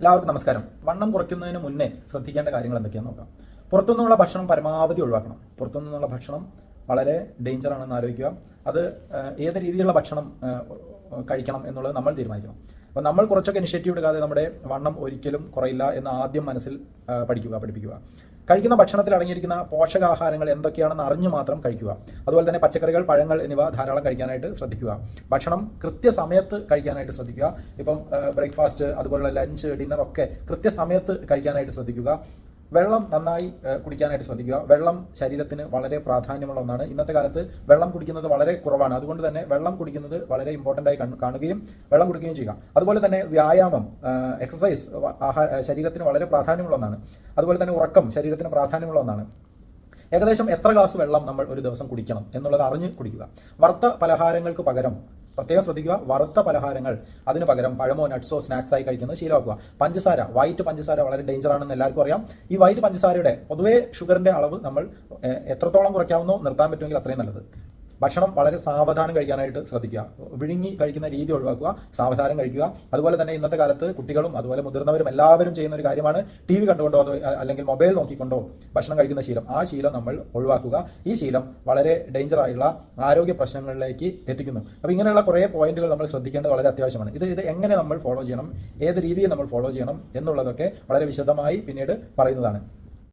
എല്ലാവർക്കും നമസ്കാരം. വണ്ണം കുറയ്ക്കുന്നതിന് മുന്നേ ശ്രദ്ധിക്കേണ്ട കാര്യങ്ങൾ എന്തൊക്കെയാണെന്ന് നോക്കാം. പുറത്തുനിന്നുള്ള ഭക്ഷണം പരമാവധി ഒഴിവാക്കണം. പുറത്തുനിന്നുള്ള ഭക്ഷണം വളരെ ഡേഞ്ചർ ആണെന്ന് ആലോചിക്കുക. അത് ഏത് രീതിയിലുള്ള ഭക്ഷണം കഴിക്കണം എന്നുള്ളത് നമ്മൾ തീരുമാനിക്കണം. അപ്പോൾ നമ്മൾ കുറച്ചൊക്കെ ഇനിഷ്യേറ്റീവ് എടുക്കാതെ നമ്മുടെ വണ്ണം ഒരിക്കലും കുറയില്ല എന്ന് ആദ്യം മനസ്സിൽ പഠിക്കുക പഠിപ്പിക്കുക. കഴിക്കുന്ന ഭക്ഷണത്തിൽ അടങ്ങിയിരിക്കുന്ന പോഷകാഹാരങ്ങൾ എന്തൊക്കെയാണെന്ന് അറിഞ്ഞു മാത്രം കഴിക്കുക. അതുപോലെ തന്നെ പച്ചക്കറികൾ പഴങ്ങൾ എന്നിവ ധാരാളം കഴിക്കാനായിട്ട് ശ്രദ്ധിക്കുക. ഭക്ഷണം കൃത്യസമയത്ത് കഴിക്കാനായിട്ട് ശ്രദ്ധിക്കുക. ഇപ്പം ബ്രേക്ക്ഫാസ്റ്റ് അതുപോലുള്ള ലഞ്ച് ഡിന്നർ ഒക്കെ കൃത്യസമയത്ത് കഴിക്കാനായിട്ട് ശ്രദ്ധിക്കുക. വെള്ളം നന്നായി കുടിക്കാനായിട്ട് ശ്രദ്ധിക്കുക. വെള്ളം ശരീരത്തിന് വളരെ പ്രാധാന്യമുള്ള ഒന്നാണ്. ഇന്നത്തെ കാലത്ത് വെള്ളം കുടിക്കുന്നത് വളരെ കുറവാണ്. അതുകൊണ്ട് തന്നെ വെള്ളം കുടിക്കുന്നത് വളരെ ഇമ്പോർട്ടന്റ് ആയി കാണുകയും വെള്ളം കുടിക്കുകയും ചെയ്യുക. അതുപോലെ തന്നെ വ്യായാമം എക്സസൈസ് ശരീരത്തിന് വളരെ പ്രാധാന്യമുള്ള ഒന്നാണ്. അതുപോലെ തന്നെ ഉറക്കം ശരീരത്തിന് പ്രാധാന്യമുള്ള ഒന്നാണ്. ഏകദേശം എത്ര ഗ്ലാസ് വെള്ളം നമ്മൾ ഒരു ദിവസം കുടിക്കണം എന്നുള്ളത് അറിഞ്ഞ് കുടിക്കുക. വറുത്ത പലഹാരങ്ങൾക്ക് പകരം പ്രത്യേകം ശ്രദ്ധിക്കുക. വറുത്ത പലഹാരങ്ങൾ. അതിന് പകരം പഴമോ നട്ട്സോ സ്നാക്സായി കഴിക്കുന്നത് ശീലമാക്കുക. പഞ്ചസാര. വൈറ്റ് പഞ്ചസാര വളരെ ഡേഞ്ചർ ആണെന്ന് എല്ലാവർക്കും അറിയാം. ഈ വൈറ്റ് പഞ്ചസാരയുടെ പൊതുവേ ഷുഗറിന്റെ അളവ് നമ്മൾ എത്രത്തോളം കുറയ്ക്കാവുന്നോ നിർത്താൻ പറ്റുമെങ്കിൽ അത്രയും നല്ലത്. ഭക്ഷണം വളരെ സാവധാനം കഴിക്കാനായിട്ട് ശ്രദ്ധിക്കുക. വിഴുങ്ങി കഴിക്കുന്ന രീതി ഒഴിവാക്കുക സാവധാനം കഴിക്കുക. അതുപോലെ തന്നെ ഇന്നത്തെ കാലത്ത് കുട്ടികളും അതുപോലെ മുതിർന്നവരും എല്ലാവരും ചെയ്യുന്ന ഒരു കാര്യമാണ് ടി വി കണ്ടുകൊണ്ടോ അതോ അല്ലെങ്കിൽ മൊബൈൽ നോക്കിക്കൊണ്ടോ ഭക്ഷണം കഴിക്കുന്ന ശീലം. ആ ശീലം നമ്മൾ ഒഴിവാക്കുക. ഈ ശീലം വളരെ ഡേഞ്ചർ ആയുള്ള ആരോഗ്യ പ്രശ്നങ്ങളിലേക്ക് എത്തിക്കുന്നു. അപ്പോൾ ഇങ്ങനെയുള്ള കുറേ പോയിന്റുകൾ നമ്മൾ ശ്രദ്ധിക്കേണ്ടത് വളരെ അത്യാവശ്യമാണ്. ഇത് ഇത് എങ്ങനെ നമ്മൾ ഫോളോ ചെയ്യണം ഏത് രീതിയിൽ നമ്മൾ ഫോളോ ചെയ്യണം എന്നുള്ളതൊക്കെ വളരെ വിശദമായി പിന്നീട് പറയുന്നതാണ്.